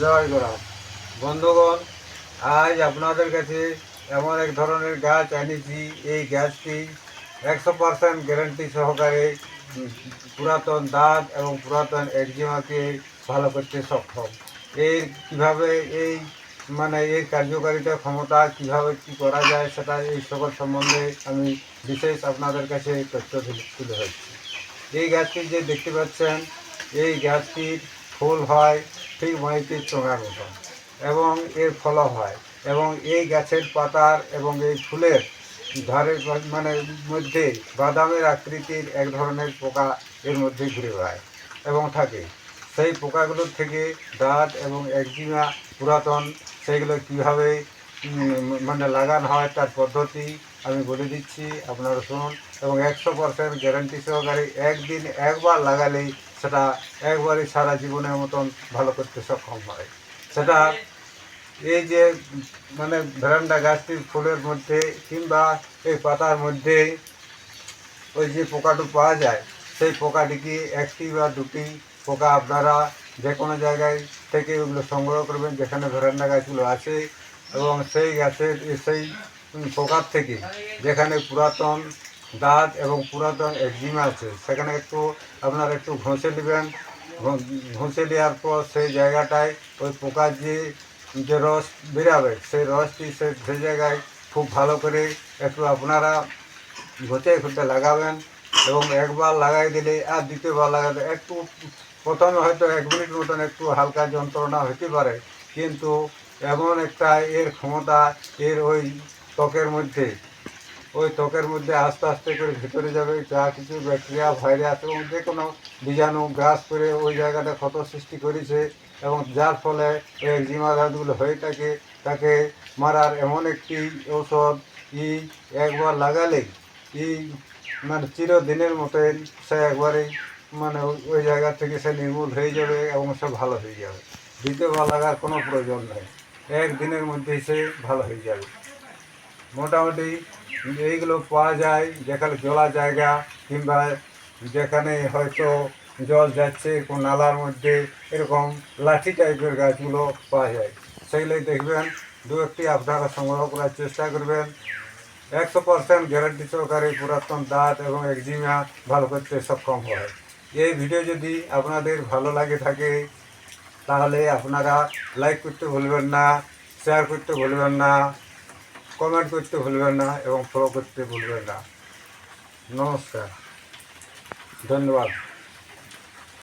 জয় গোরাম বন্ধুগণ, আজ আপনাদের কাছে এমন এক ধরনের গাছ এনেছি, এই গাছটি একশো পার্সেন্ট গ্যারান্টি সহকারে পুরাতন দাঁত এবং পুরাতন একজিমাকে ভালো করতে সক্ষম। এর কীভাবে এই মানে এর কার্যকারিতা ক্ষমতা কীভাবে কি করা যায় সেটা এই সকল সম্বন্ধে আমি বিশেষ আপনাদের কাছে তথ্য তুলে ধরছি। এই গাছটি যে দেখতে পাচ্ছেন, এই গাছটির ফুল হয় ঠিক মাইতির চোঙার মতন এবং এর ফলও হয়। এবং এই গাছের পাতার এবং এই ফুলের ধারের মানে মধ্যে বাদামের আকৃতির এক ধরনের পোকা এর মধ্যে ঘুরে বেড়ায় এবং থাকে। সেই পোকাগুলোর থেকে দাঁত এবং একজিমা পুরাতন সেগুলো কীভাবে মানে লাগানো হয় তার পদ্ধতি আমি বলে দিচ্ছি। আপনারা শুনুন। এবং একশো পার্সেন্ট গ্যারান্টি সহকারে একদিন একবার লাগালেই সেটা একবারই সারা জীবনের মতন ভালো করতে সক্ষম হয়। সেটা এই যে মানে ভেরান্ডা গাছটির ফুলের মধ্যে কিংবা এই পাতার মধ্যে ওই যে পোকাটু পাওয়া যায়, সেই পোকাটিকে একটি বা দুটি পোকা আপনারা যে কোনো জায়গায় থেকে ওগুলো সংগ্রহ করবেন, যেখানে ভেরান্ডা গাছগুলো আছে এবং সেই গাছের, সেই পোকার থেকে যেখানে পুরাতন দাঁত এবং পুরাতন একজিমা আছে। সেখানে একটু আপনারা একটু ঘষে নেবেন। ঘষে নেওয়ার পর সেই জায়গাটায় ওই পোকার যে যে রস বেরাবে, সেই রসটি সে সেই জায়গায় খুব ভালো করে একটু আপনারা ঘষে ঘুরতে লাগাবেন এবং একবার লাগাই দিলে আর দ্বিতীয়বার লাগাতে একটু প্রথমে হয়তো এক মিনিট মতন একটু হালকা যন্ত্রণা হতে পারে, কিন্তু এমন একটা এর ক্ষমতা এর ওই ত্বকের মধ্যে। ওই ত্বকের মধ্যে আস্তে আস্তে করে ভেতরে যাবে, যা কিছু ব্যাকটেরিয়া, ভাইরাস এবং যে কোনো বীজাণু গ্রাস করে ওই জায়গাটা ক্ষত সৃষ্টি করেছে এবং যার ফলে ওই একজিমা দাঁতগুলো হয়ে থাকে, তাকে মারার এমন একটি ঔষধ ই একবার লাগালে ই মানে চিরদিনের মতন সে একবারেই মানে ওই জায়গা থেকে সে নির্মূল হয়ে যাবে এবং সে ভালো হয়ে যাবে। দ্বিতীয়বার লাগার কোনো প্রয়োজন নেই। একদিনের মধ্যেই সে ভালো হয়ে যাবে। মোটামুটি এইগুলো পাওয়া যায়, যেখানে জলা জায়গা কিংবা যেখানে হয়তো জল যাচ্ছে, কোন নালার মধ্যে এরকম লাঠি টাইপের গাছগুলো পাওয়া যায়। সেগুলোই দেখবেন, দু একটি আপনারা সংগ্রহ করার চেষ্টা করবেন। একশো পার্সেন্ট গ্যারান্টি সহকারে পুরাতন দাঁত এবং একজিমা ভালো করতে সক্ষম হয়। এই ভিডিও যদি আপনাদের ভালো লাগে থাকে, তাহলে আপনারা লাইক করতে ভুলবেন না শেয়ার করতে ভুলবেন না। কমেন্ট করতে ভুলবেন না এবং ফলো করতে ভুলবেন না। নমস্কার। ধন্যবাদ।